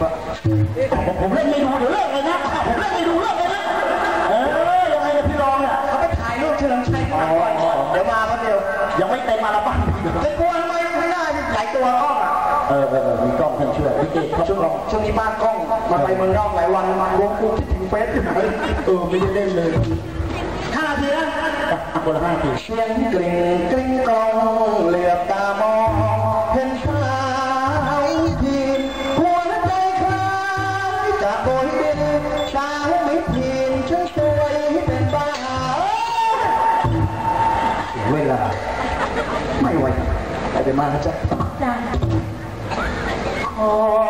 ผมผมเล่นไม่ดูเดี๋ยวเลิกเลยนะผมเล่นไม่ดูเลิกเลยนะเออยังไงเนี่ยพี่รองเนี่ยเขาไปถ่ายรูปเฉลิมชัยก่อนก่อนเดี๋ยวมาแป๊บเดียวยังไม่เต็มอัลบั้มจะกลัวทำไมไม่ได้หลายตัวกล้องอะเออเออเออมีกล้องเครื่องช่วยพี่เกดเขาช่วงกล้องช่วงนี้บ้านกล้องมาไปเมืองนอกหลายวันมารวมกูคิดถึงเฟซอยู่ไหนเออไม่ได้เล่นเลยห้านาทีนะอะคนละห้าทีเสียงกริ่งกริ่งกลองเหลือบตามอง ไปเดี๋ยวมานะจ๊ะ จ้ะขอ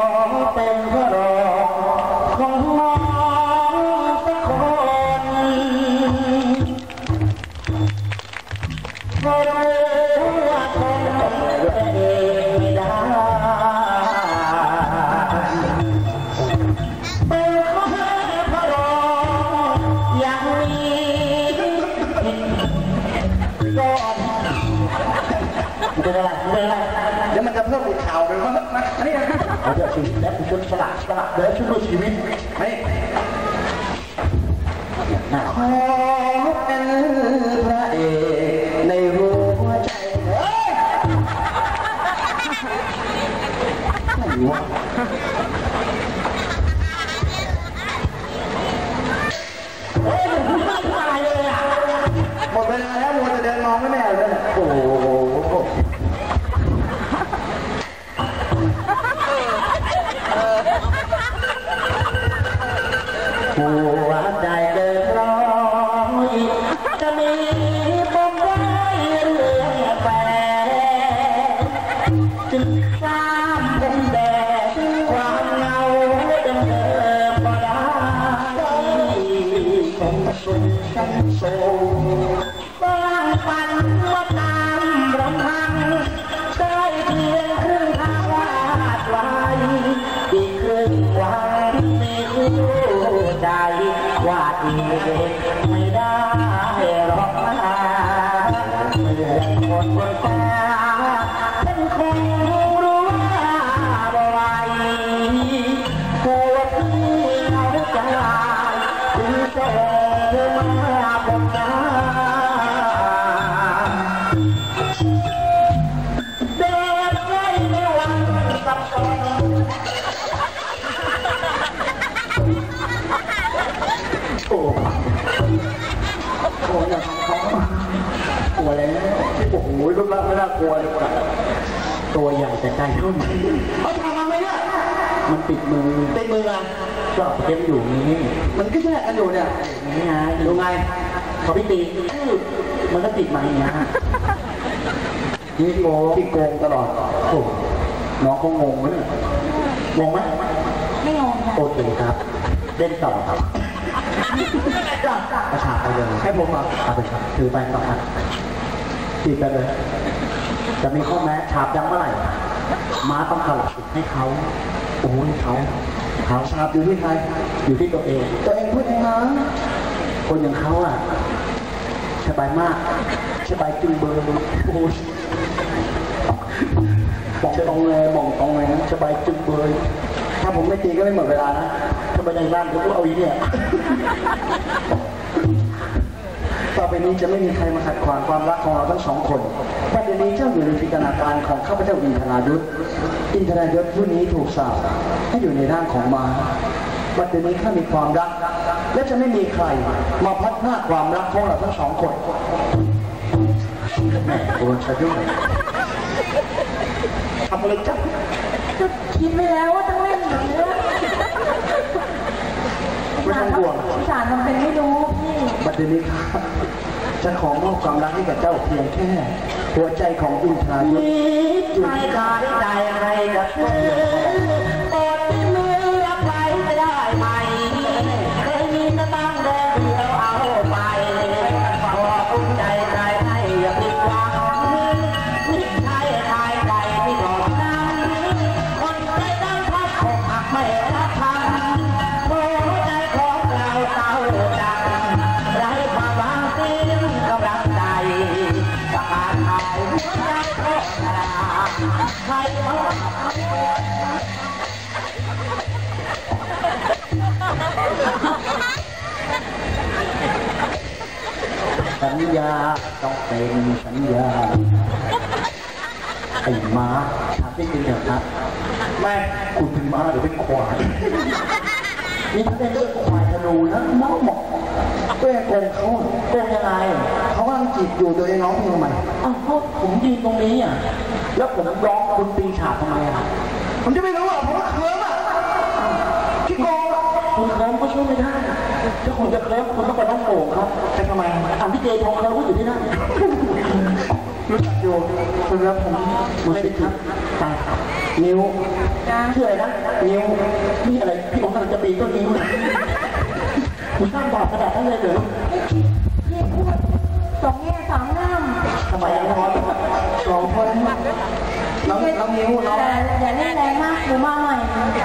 ดี๋ยวมันจะเพิ่มอีกข่าวไปว่านะนี่นะเขาจะชีวิตและเป็นคนฉลาดฉลาดและช่วยชีวิตไม่หน้าขอเป็นพระเอกในร เมื่อคนบนฟ้าเป็นคง กลัวแล้วโอ้โหรูปร่างไม่น่ากลัวเลยว่ะตัวใหญ่แต่ใจเท่าไหร่เขาทำมาไหมเนี่ยมันติดมือติดมืออะก็เก็บอยู่นี่มันก็แยกกันอยู่เนี่ยนี่ไงดูไงเขาพี่ตีมันก็ติดมาอย่างเงี้ยนี่โกที่โกงตลอดโอ้น้องก็งงไหมเนี่ยงงไหมไม่งงค่ะโอเคครับเล่นต่อครับประชาไปเลยให้ผมเหรอเอาไปครับถือไปต่อครับ ตีไปเลยจะมีข้อแม้ฉาบยังเมื่อไหร่ม้าต้องสลับสิทธิ์ให้เขาโอ้ยเขาเขาฉาบอยู่ที่ใครอยู่ที่ตัวเอง ตัวเองพูดเองนะคนอย่างเขาอะสบายมากสบายจึงเบอร์โอ้ยบอกตรงเลยบอกตรงเลยนะสบายจึงเบอร์ถ้าผมไม่ตีก็ไม่หมดเวลานะถ้าไปในบ้านก็เอาอีเนี่ยต่อ ไปนี้จะไม่มีใครมาขัดขวางความรักของเราทั้งสองคนประเด็นนี้เจ้าอยู่ในจินตนาการของข้าพเจ้าอินทรายุทธอินทรายุทธผู้นี้ถูกสาปให้อยู่ในร่างของมาประเด็นนี้ข้ามีความรัก และจะไม่มีใครมาพัดหน้าความรักของเราทั้งสองคนแม่โดนชะยุ่งทำอะไรจ๊ะก็คิดไว้แล้วว่าต้องเล่นอย่างนี้ไม่ต้องห่วงพี่สารทำเป็นไม่รู้พี่ประเด็นนี้ครับ จะขอมอบความรักให้กับเจ้าเพียงแค่หัวใจของอินทรายุทธใจใจอะไรกับเธอ ญญาต้องเป็นสัญญาไอ้ม้าถามจริงๆเถอะครับแม่คุณเป็นม้าหรือเป็นควายนี่ถ้าเป็นเรื่องควายธนูนะม้าหมอกเป้โกงเขาอะโกงยังไงเขากำลังจีบอยู่โดยน้องเพลงใหม่อ้าวก็ผมยืนตรงนี้อะแล้วผมร้องคุณปีฉาบทำไมอะผมจะไม่รู้อะผมว่าเคิร์มอะพี่โกงอะคุณเคิร์มก็ช่วยไม่ได้ ถ้าคุณจะเคิร์มคุณต้องไปน้องโป่งครับแต่ทำไมอะพี่เจทองเคิร์มก็อยู่ที่นั่นรู้จักอยู่คุณรับผมดูสิครับตายนิ้วจ้าชื่ออะไรนะ นิ้วนี่อะไร พี่ผมกำลังจะปีนต้นนิ้วนะคุณสร้างบาปกระดาษทั้งเลยเหรอพี่พูดสองแง่สามงามทำไมอะน้องน้องคนน้องน้องนิ้วน้องแต่อย่าเล่นแรงมากหนูมาใหม่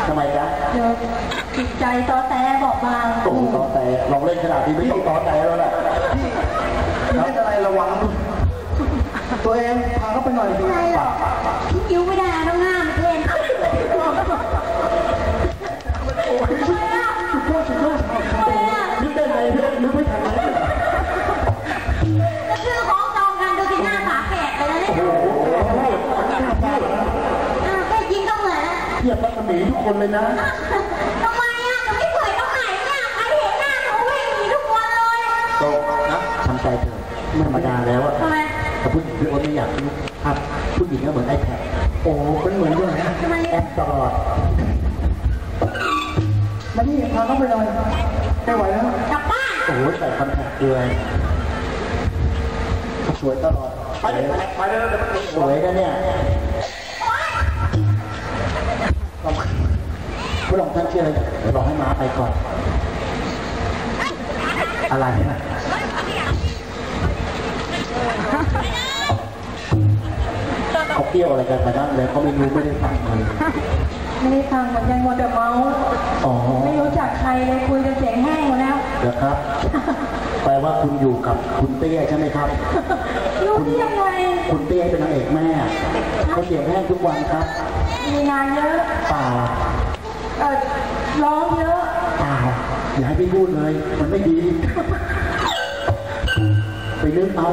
ทำไมจ๊ะเดี๋ยว จิตใจตอแตบอกบางโอ้โหต่อแต่ลองเล่นขนาดนี้ไม่ต้องต่อแต่แล้วแหละพี่เล่นอะไรระวัง ตัวเองพาเขาไปหน่อยไม่ไรหรอกพี่ยิ้วไม่ได้ต้องงามไม่เทนทำไมอะสุดยอดสุดยอดทำไมอะนึกได้ไงพี่นึกไม่ทันเลยจะชื่อของจองกันดูที่หน้าฝาแฝดไปแล้วเนี่ยโอ้โหน่าพูดอะแค่ยิงก็เหมือนนะเทียบรัศมีทุกคนเลยนะ ไม่ธรรมดาแล้วอะทำไมแต่ผู้หญิงพี่โอ๊ตไม่อยากรู้ครับผู้หญิงก็เหมือนไอแพดโอ้เป็นเหมือนด้วยนะทำไม แอปตลอดมานี่พาเขาไปหน่อยไม่ไหวแล้ว กลับบ้านโอ้โหใส่คอนแทคด้วยสวยตลอดไปเลยไปเลยสวยนะเนี่ยผู้ลองท่านเชื่ออะไรเดี๋ยวรอให้ม้าไปก่อน อะไรนะ เขาเกี่ยวอะไรกันไปนั่นเลยเขาไม่รู้ไม่ได้ฟังมันไม่ได้ฟังเหมือนกันหมดแต่เมาส์อ๋อไม่รู้จักใครเลยคุยกันเสียงแห้งหมดแล้วเดี๋ยวครับ แปลว่าคุณอยู่กับคุณเตี้ยใช่ไหมครับรู้ได้ยังไงคุณเตี้ยเป็นนางเอกแม่เขาเสียงแห้งทุกวันครับ มีงานเยอะเปล่าเออร้องเยอะเปล่าอย่าให้พี่พูดเลย มันไม่ดี ไปนึกเอา